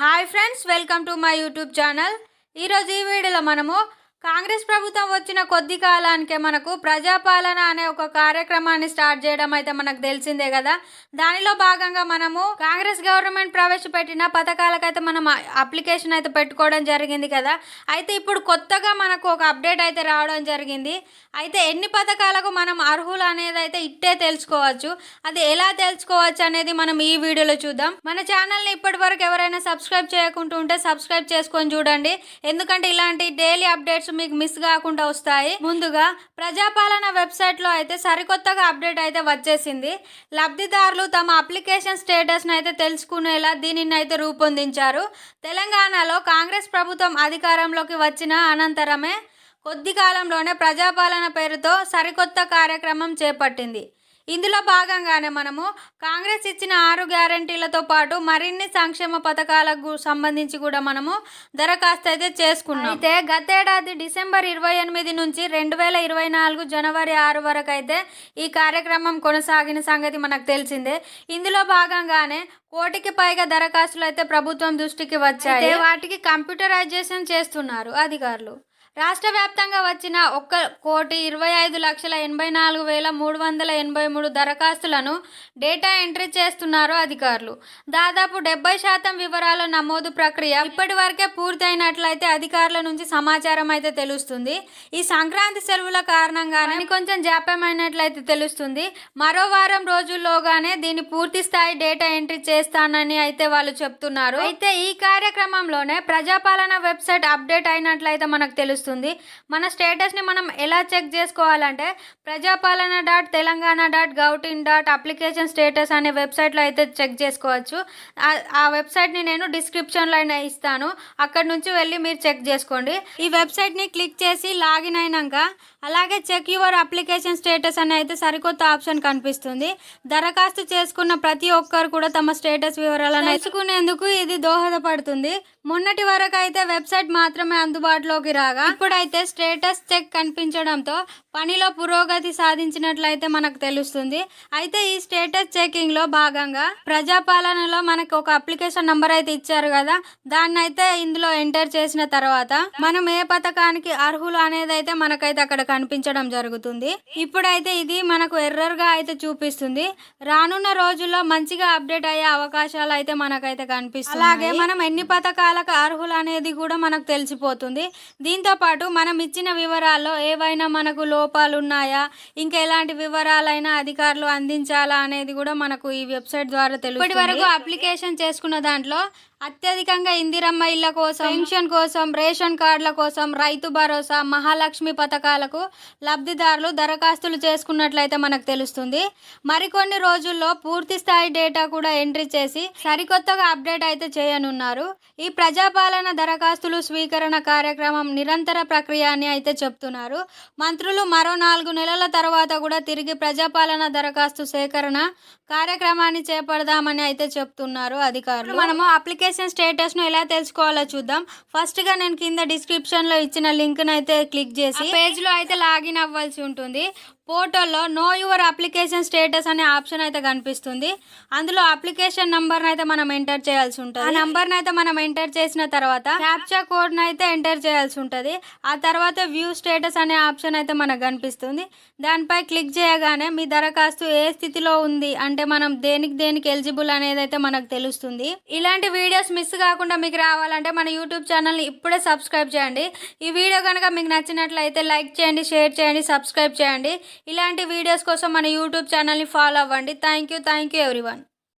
Hi friends welcome to my YouTube channel. ఈరోజు ఈ వీడియోలో మనము కాంగ్రెస్ ప్రభుత్వం వచ్చిన కొద్ది కాలానికే మనకు ప్రజాపాలన అనే ఒక కార్యక్రమాన్ని స్టార్ట్ చేయడం అయితే మనకు తెలిసిందే కదా. దానిలో భాగంగా మనము కాంగ్రెస్ గవర్నమెంట్ ప్రవేశపెట్టిన పథకాలకైతే మనం అప్లికేషన్ అయితే పెట్టుకోవడం జరిగింది కదా. అయితే ఇప్పుడు కొత్తగా మనకు ఒక అప్డేట్ అయితే రావడం జరిగింది. అయితే ఎన్ని పథకాలకు మనం అర్హులు అనేది అయితే ఇట్టే తెలుసుకోవచ్చు. అది ఎలా తెలుసుకోవచ్చు అనేది మనం ఈ వీడియోలో చూద్దాం. మన ఛానల్ని ఇప్పటి వరకు ఎవరైనా సబ్స్క్రైబ్ చేయకుంటూ ఉంటే సబ్స్క్రైబ్ చేసుకొని చూడండి. ఎందుకంటే ఇలాంటి డైలీ అప్డేట్స్ మీకు మిస్ కాకుండా వస్తాయి. ముందుగా ప్రజాపాలన వెబ్సైట్లో అయితే సరికొత్తగా అప్డేట్ అయితే వచ్చేసింది. లబ్ధిదారులు తమ అప్లికేషన్ స్టేటస్ను అయితే తెలుసుకునేలా దీనిని అయితే రూపొందించారు. తెలంగాణలో కాంగ్రెస్ ప్రభుత్వం అధికారంలోకి వచ్చిన అనంతరమే కొద్ది కాలంలోనే ప్రజాపాలన పేరుతో సరికొత్త కార్యక్రమం చేపట్టింది. ఇందులో భాగంగానే మనము కాంగ్రెస్ ఇచ్చిన ఆరు గ్యారంటీలతో పాటు మరిన్ని సంక్షేమ పథకాలకు సంబంధించి కూడా మనము దరఖాస్తు అయితే చేసుకున్నాం. అయితే గతేడాది డిసెంబర్ ఇరవై ఎనిమిది నుంచి రెండు వేల ఇరవై నాలుగు జనవరి ఆరు వరకు అయితే ఈ కార్యక్రమం కొనసాగిన సంగతి మనకు తెలిసిందే. ఇందులో భాగంగానే కోటికి పైగా దరఖాస్తులు అయితే ప్రభుత్వం దృష్టికి వచ్చాయి. వాటికి కంప్యూటరైజేషన్ చేస్తున్నారు అధికారులు. రాష్ట్ర వ్యాప్తంగా వచ్చిన ఒక్క కోటి ఇరవై ఐదు లక్షల ఎనభై నాలుగు వేల మూడు వందల ఎనభై మూడు దరఖాస్తులను డేటా ఎంట్రీ చేస్తున్నారు అధికారులు. దాదాపు డెబ్బై శాతం వివరాల నమోదు ప్రక్రియ ఇప్పటి వరకే పూర్తయినట్లయితే అధికారుల నుంచి సమాచారం అయితే తెలుస్తుంది. ఈ సంక్రాంతి సెలవుల కారణంగానే కొంచెం జాప్యమైనట్లయితే తెలుస్తుంది. మరో వారం రోజుల్లోగానే దీని పూర్తి స్థాయి డేటా ఎంట్రీ చేస్తానని అయితే వాళ్ళు చెప్తున్నారు. అయితే ఈ కార్యక్రమంలోనే ప్రజాపాలన వెబ్సైట్ అప్డేట్ అయినట్లయితే మనకు తెలుస్తుంది. తెలుస్తుంది మన స్టేటస్ని మనం ఎలా చెక్ చేసుకోవాలంటే ప్రజాపాలన డాట్ తెలంగాణ డాట్ గౌటిన్ డాట్ అప్లికేషన్ స్టేటస్ అనే వెబ్సైట్లో అయితే చెక్ చేసుకోవచ్చు. ఆ వెబ్సైట్ని నేను డిస్క్రిప్షన్లో అయినా ఇస్తాను. అక్కడ నుంచి వెళ్ళి మీరు చెక్ చేసుకోండి. ఈ వెబ్సైట్ని క్లిక్ చేసి లాగిన్ అయినాక అలాగే చెక్ యువర్ అప్లికేషన్ స్టేటస్ అని అయితే సరికొత్త ఆప్షన్ కనిపిస్తుంది. దరఖాస్తు చేసుకున్న ప్రతి ఒక్కరు కూడా తమ స్టేటస్ వివరాలను తెలుసుకునేందుకు ఇది దోహదపడుతుంది. మొన్నటి వరకు అయితే వెబ్సైట్ మాత్రమే అందుబాటులోకి రాగా ఇప్పుడైతే స్టేటస్ చెక్ కనిపించడంతో పనిలో పురోగతి సాధించినట్లయితే మనకు తెలుస్తుంది. అయితే ఈ స్టేటస్ చెకింగ్లో భాగంగా ప్రజాపాలనలో మనకు ఒక అప్లికేషన్ నంబర్ అయితే ఇచ్చారు కదా. దాన్ని అయితే ఇందులో ఎంటర్ చేసిన తర్వాత మనం ఏ పథకానికి అర్హులు అనేది అయితే మనకైతే అక్కడ కనిపించడం జరుగుతుంది. ఇప్పుడైతే ఇది మనకు ఎర్రర్గా అయితే చూపిస్తుంది. రానున్న రోజుల్లో మంచిగా అప్డేట్ అయ్యే అవకాశాలు అయితే మనకైతే కనిపిస్తుంది అలాగే మనం ఎన్ని పథకాలకు అర్హులు అనేది కూడా మనకు తెలిసిపోతుంది. దీంతో పాటు మనం ఇచ్చిన వివరాల్లో ఏవైనా మనకు లో లోపాలున్నాయా? ఇంకా ఎలాంటి వివరాలైనా అధికారులు అందించాలా అనేది కూడా మనకు ఈ వెబ్సైట్ ద్వారా తెలుసు ఇప్పటి వరకు అప్లికేషన్ చేసుకున్న దాంట్లో అత్యధికంగా ఇందిరమ్మ ఇళ్ళ కోసం పెన్షన్ కోసం రేషన్ కార్డుల కోసం రైతు భరోసా మహాలక్ష్మి పథకాలకు లబ్ధిదారులు దరఖాస్తులు చేసుకున్నట్లయితే మనకు తెలుస్తుంది. మరికొన్ని రోజుల్లో పూర్తి స్థాయి డేటా కూడా ఎంట్రీ చేసి సరికొత్తగా అప్డేట్ అయితే చేయనున్నారు. ఈ ప్రజాపాలన దరఖాస్తులు స్వీకరణ కార్యక్రమం నిరంతర ప్రక్రియ అని అయితే చెప్తున్నారు. మంత్రులు మరో నాలుగు నెలల తర్వాత కూడా తిరిగి ప్రజాపాలన దరఖాస్తు సేకరణ కార్యక్రమాన్ని చేపడదామని అయితే చెప్తున్నారు అధికారులు. మనము అప్లికేషన్ స్టేటస్ను ఎలా తెలుసుకోవాలో చూద్దాం. ఫస్ట్గా నేను కింద డిస్క్రిప్షన్లో ఇచ్చిన లింక్ను అయితే క్లిక్ చేసి పేజ్లో అయితే లాగిన్ అవ్వాల్సి ఉంటుంది. పోర్టల్లో నో యువర్ అప్లికేషన్ స్టేటస్ అనే ఆప్షన్ అయితే కనిపిస్తుంది. అందులో అప్లికేషన్ నంబర్ని అయితే మనం ఎంటర్ చేయాల్సి ఉంటుంది. ఆ నంబర్ని అయితే మనం ఎంటర్ చేసిన తర్వాత క్యాప్చా కోడ్ని అయితే ఎంటర్ చేయాల్సి ఉంటుంది. ఆ తర్వాత వ్యూ స్టేటస్ అనే ఆప్షన్ అయితే మనకు కనిపిస్తుంది. దానిపై క్లిక్ చేయగానే మీ దరఖాస్తు ఏ స్థితిలో ఉంది అంటే మనం దేనికి దేనికి ఎలిజిబుల్ అనేది అయితే మనకు తెలుస్తుంది. ఇలాంటి వీడియోస్ మిస్ కాకుండా మీకు రావాలంటే మన యూట్యూబ్ ఛానల్ని ఇప్పుడే సబ్స్క్రైబ్ చేయండి. ఈ వీడియో కనుక మీకు నచ్చినట్లయితే లైక్ చేయండి షేర్ చేయండి సబ్స్క్రైబ్ చేయండి. ఇలాంటి వీడియోస్ కోసం మన యూట్యూబ్ ఛానల్ని ఫాలో అవ్వండి. Thank you thank you everyone.